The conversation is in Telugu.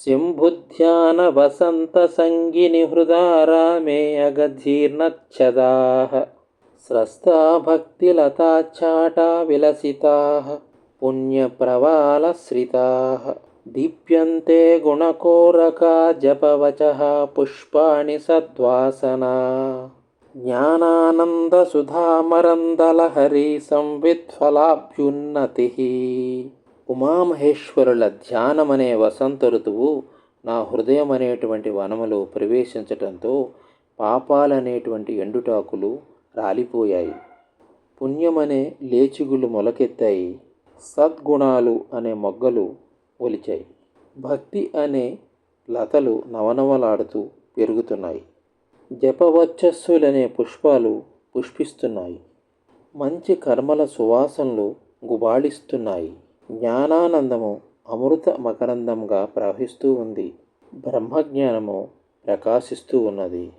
శంభుధ్యాన వసంత సంగిని హృదారామే అగధీర్ణచ్చదాः స్రస్తా భక్తిలతాచ్ఛాటా విలసితాः పుణ్యప్రవాలశ్రితాः దీప్యంతే గుణకోరకా జపవచः పుష్పాణి సద్వాసనా జ్ఞానానందసుధామరందలహరి సంవిత్ఫలాభ్యున్నతి ఉమామహేశ్వరుల ధ్యానమనే వసంత ఋతువు నా హృదయం అనేటువంటి వనములో ప్రవేశించటంతో పాపాలనేటువంటి ఎండుటాకులు రాలిపోయాయి. పుణ్యమనే లేచిగులు మొలకెత్తాయి. సద్గుణాలు అనే మొగ్గలు ఒలిచాయి. భక్తి అనే లతలు నవనవలాడుతూ పెరుగుతున్నాయి. జపవచ్చస్సులనే పుష్పాలు పుష్పిస్తున్నాయి. మంచి కర్మల సువాసనలు గుబాళిస్తున్నాయి. జ్ఞానానందము అమృత మకరందంగా ప్రవహిస్తూ ఉంది. బ్రహ్మజ్ఞానము ప్రకాశిస్తూ ఉన్నది.